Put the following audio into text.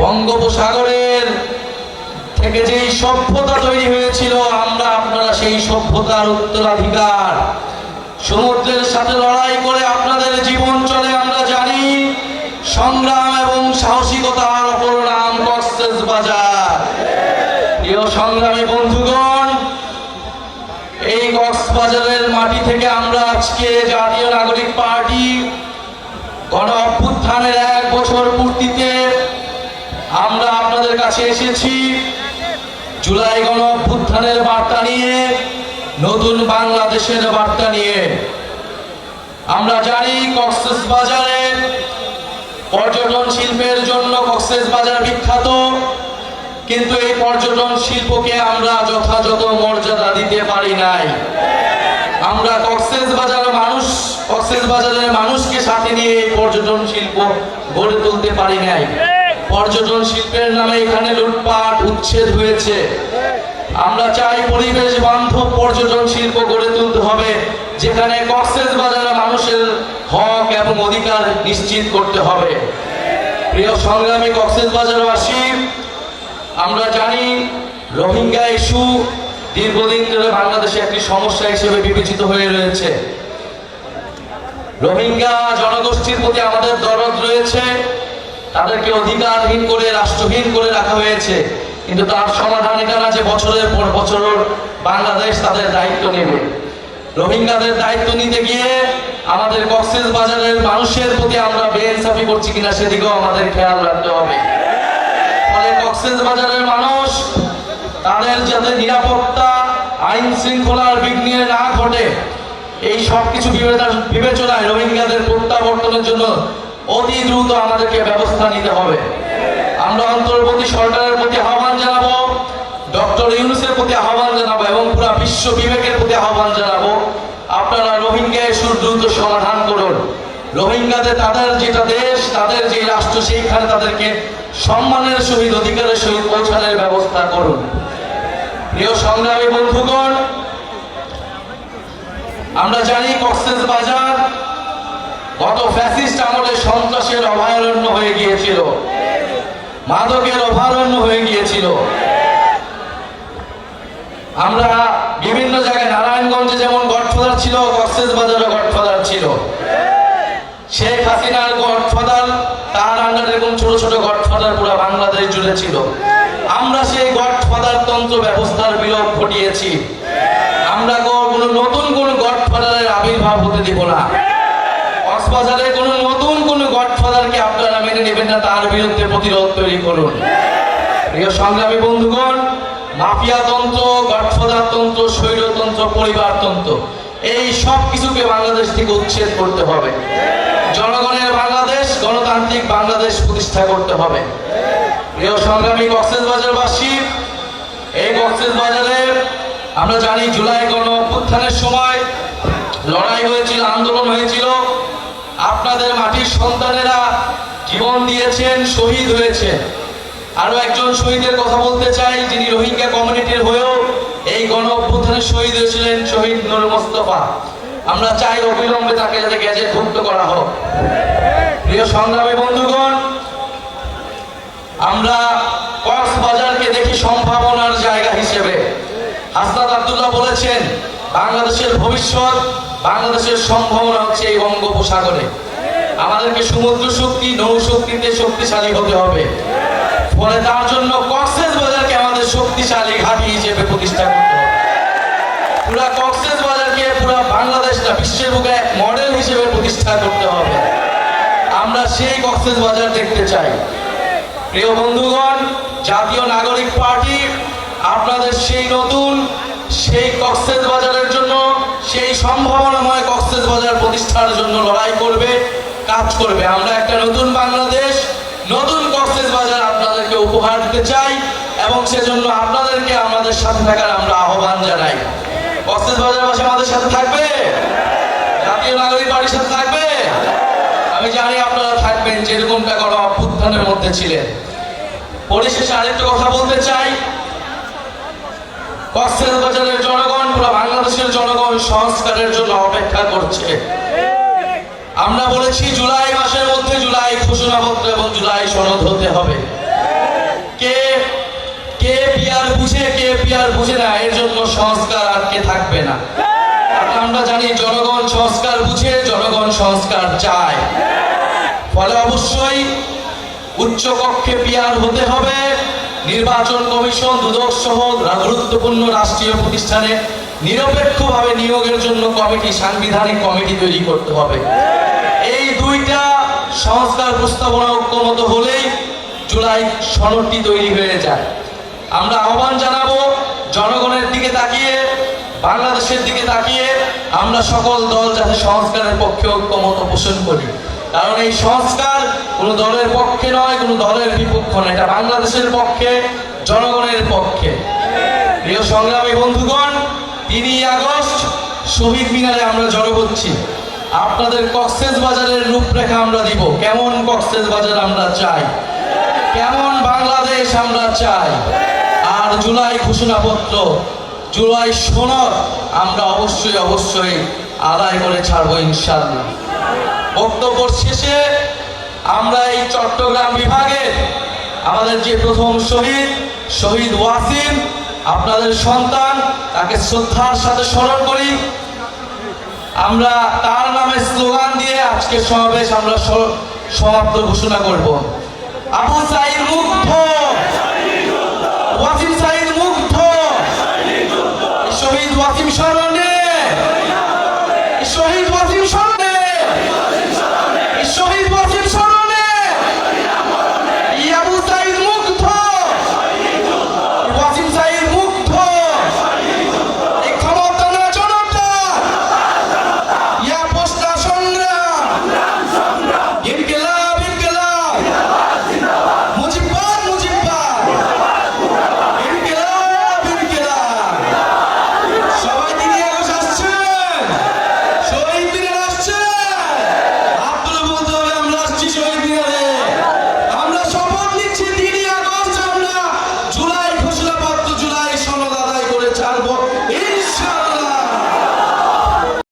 বঙ্গোপসাগরের থেকে যেই সভ্যতা তৈরি হয়েছিল, আমরা আপনারা সেই সভ্যতার উত্তরাধিকার। সমুদ্রের সাথে লড়াই করে আপনাদের জীবন চলে, আমরা জানি সংগ্রাম এবং সাহসিকতার অপর নাম কক্সেস বাজার। প্রিয় সংগ্রামী বন্ধুগণ, এই কক্সবাজারের মাটি থেকে আমরা আজকে জাতীয় নাগরিক পার্টি, গণ অভ্যুত্থানের এক বছর পূর্তিতে আমরা আপনাদের কাছে এসেছি জুলাই গণ অভ্যুত্থানের বার্তা নিয়ে, নতুন বাংলাদেশের বার্তা নিয়ে। আমরা জানি কক্সেস বাজারে পর্যটন শিল্পের জন্য কক্সেস বাজার বিখ্যাত, কিন্তু এই পর্যটন শিল্পকে আমরা যথাযথ মর্যাদা দিতে পারি নাই। আমরা কক্সেস বাজারের মানুষ, কক্সেস বাজারের মানুষকে সাথে নিয়ে এই পর্যটন শিল্প গড়ে তুলতে পারি নাই। পর্যটন শিল্পের নামে এখানে লুটপাট, উচ্ছেদ হয়েছে। আমরা চাই পরিবেশ বান্ধব পর্যটন শিল্প গড়ে তুলতে হবে, যেখানে কক্সেস বাজারের মানুষের হক এবং অধিকার নিশ্চিত করতে হবে। প্রিয় সংগ্রামী কক্সেস বাজারবাসী, আমরা জানি রোহিঙ্গা ইস্যু দীর্ঘদিন ধরে বাংলাদেশে একটি সমস্যা হিসেবে বিবেচিত হয়ে রয়েছে। রোহিঙ্গা জনগোষ্ঠীর প্রতি আমাদের দরদ রয়েছে। তাদেরকে অধিকারহীন করে, রাষ্ট্রহীন করে রাখা হয়েছে। কিন্তু তার সমাধান এটা না যে বছরের পর বছর বাংলাদেশ তাদের দায়িত্ব নেবে। রোহিঙ্গাদের দায়িত্ব নিতে গিয়ে আমাদের কক্সেস বাজারের মানুষের প্রতি আমরা বেইনসাফি করছি কিনা সেদিকেও আমাদের খেয়াল রাখতে হবে। ফলে কক্সেস বাজারের মানুষ তাদের যাতে নিরাপত্তা, আইন শৃঙ্খলার বিঘ্নে না ঘটে, এই সব কিছু বিবেচনা- বিবেচনায় রোহিঙ্গাদের প্রত্যাবর্তনের জন্য অতি দ্রুত আমাদেরকে ব্যবস্থা নিতে হবে। আমরা অন্তর্বর্তী সরকারের প্রতি আহ্বান জানাব, ডক্টর ইউনুসের প্রতি আহ্বান জানাব এবং পুরো বিশ্ব বিবেকের প্রতি আহ্বান জানাব। আপনারা রোহিঙ্গা ইস্যুর দ্রুত সমাধান করুন। রোহিঙ্গাদের, তাদের যেটা দেশ, তাদের যে রাষ্ট্র, সেইখানে তাদেরকে সম্মানের সহিত, অধিকারের সহিত পৌঁছানোর ব্যবস্থা করুন। প্রিয় সংগ্রামী বন্ধুগণ, আমরা জানি কক্সেস বাজার গত ফ্যাসিস্ট আমলে সন্ত্রাসের অভয়ারণ্য হয়ে গিয়েছিল। মাদকের অভয়ারণ্য হয়ে গিয়েছিল। আমরা বিভিন্ন জায়গায় নারায়ণগঞ্জে যেমন গডফাদার ছিল, কক্সেস বাজারও গডফাদার ছিল। শেখ হাসিনার গডফাদার, তার আন্ডারে এরকম ছোট ছোট গডফাদার পুরো বাংলাদেশ জুড়ে ছিল। আমরা সেই গডফাদার তন্ত্র ব্যবস্থার বিলোপ ঘটিয়েছি। আমরা কোনো নতুন কোনো গডফাদারের আবির্ভাব হতে দিব না। কক্সবাজারে কোনো নতুন কোনো গডফাদারকে আপনারা মেনে নেবেন না, তার বিরুদ্ধে প্রতিরোধ তৈরি করুন। প্রিয় সংগ্রামী বন্ধুগণ মাফিয়া তন্ত্র গডফাদার তন্ত্র স্বৈরতন্ত্র, পরিবারতন্ত্র, এই সব কিছুকে বাংলাদেশ থেকে উচ্ছেদ করতে হবে। জনগণের বাংলাদেশ, গণতান্ত্রিক বাংলাদেশ প্রতিষ্ঠা করতে হবে। প্রিয় সংগ্রামী কক্সেস বাজারবাসী এই কক্সেস বাজারে আমরা জানি জুলাই গণ অভ্যুত্থানের সময় লড়াই হয়েছিল, আন্দোলন হয়েছিল। আপনাদের মাটির সন্তানেরা জীবন দিয়েছেন, শহীদ হয়েছে আরও একজন শহীদের কথা বলতে চাই, যিনি রোহিঙ্গা কমিউনিটির হয়েও এই গণ অভ্যুত্থানে শহীদ হয়েছিলেন, শহীদ নুর মোস্তফা। আমরা চাই অবিলম্বে তাকে যাতে গ্যাজেট ভুক্ত করা হোক। প্রিয় সংগ্রামী বন্ধুগণ, আমরা কক্সবাজারকে দেখি সম্ভাবনার জায়গা হিসেবে। হাসনাত আব্দুল্লাহ বলেছেন, বাংলাদেশের ভবিষ্যৎ বাংলাদেশের সম্ভাবনা হচ্ছে এই বঙ্গোপসাগরে। আমাদেরকে সমুদ্র শক্তি, নৌ শক্তিতে শক্তিশালী হতে হবে। ফলে তার জন্য কক্সেস বাজারকে আমাদের শক্তিশালী ঘাঁটি হিসেবে প্রতিষ্ঠা করতে হবে। পুরা কক্সেস বাজারকে পুরা বাংলাদেশটা বিশ্বের বুকে এক মডেল হিসেবে প্রতিষ্ঠা করতে হবে। আমরা সেই কক্সেস বাজার দেখতে চাই। প্রিয় বন্ধুগণ, জাতীয় নাগরিক পার্টি, আপনাদের সেই নতুন, সেই কক্সেস বাজারের জন্য সেই সম্ভাবনাময় কক্সেস বাজার প্রতিষ্ঠার জন্য লড়াই করবে, কাজ করবে। আমরা একটা নতুন বাংলাদেশ, নতুন কক্সেস বাজার আপনাদেরকে উপহার দিতে চাই এবং সেজন্য আপনাদেরকে আমাদের সাথে থাকার আমরা আহ্বান জানাই। কক্সবাজার বাসী আমাদের সাথে থাকবে? জাতীয় নাগরিক পার্টির সাথে থাকবে? আমি জানি আপনারা থাকবেন, যেরকমটা গণ অভ্যুত্থানের মধ্যে ছিলেন। পরিশেষে আরেকটা কথা বলতে চাই। কক্সবাজারের জনগণ সংস্কারের জন্য অপেক্ষা করছে। আমরা বলেছি, জুলাই মাসের মধ্যে জুলাই ঘোষণাপত্র এবং জুলাই সনদ হতে হবে। কে কে পিয়ার বুঝে, কে পিয়ার বুঝে না, এর জন্য সংস্কার আটকে থাকবে না। আমরা জানি, জনগণ সংস্কার বুঝে, জনগণ সংস্কার চায়। ফলে অবশ্যই উচ্চ কক্ষে পিয়ার হতে হবে। নির্বাচন কমিশন, দুদক সহ, গুরুত্বপূর্ণ রাষ্ট্রীয় প্রতিষ্ঠানে নিরপেক্ষভাবে নিয়োগের জন্য কমিটি, সাংবিধানিক কমিটি তৈরি করতে হবে। এই দুইটা সংস্কার প্রস্তাবনা ঐক্যমত হলেই জুলাই সনদটি তৈরি হয়ে যায়। আমরা আহ্বান জানাব, জনগণের দিকে তাকিয়ে, বাংলাদেশের দিকে তাকিয়ে আমরা সকল দল যাতে সংস্কারের পক্ষে ঐক্যমত পোষণ করি। কারণ এই সংস্কার কোনো দলের পক্ষে নয়, কোনো দলের বিপক্ষ নয়। এটা বাংলাদেশের পক্ষে, জনগণের পক্ষে। প্রিয় সংগ্রামী বন্ধুগণ তিনই আগস্ট শহীদ মিনারে আমরা জড়ো হচ্ছি। আপনাদের কক্সেস বাজারের রূপরেখা আমরা দিব। কেমন কক্সেস বাজার আমরা চাই? কেমন বাংলাদেশ আমরা চাই? আর জুলাই ঘোষণাপত্র, জুলাই সনদ আমরা অবশ্যই অবশ্যই আদায় করে ছাড়বো ইনশাল্লাহ বক্তব্য শেষে আমরা এই চট্টগ্রাম বিভাগে আমাদের যে প্রথম শহীদ শহীদ ওয়াসিম আপনাদের সন্তান তাকে শ্রদ্ধার সাথে স্মরণ করি। আমরা তার নামে স্লোগান দিয়ে আজকে সমাবেশ আমরা সমাপ্ত ঘোষণা করব। আবু সাইদ মুগ্ধ। ওয়াসিম সাইদ মুগ্ধ। শহীদ ওয়াসিম সর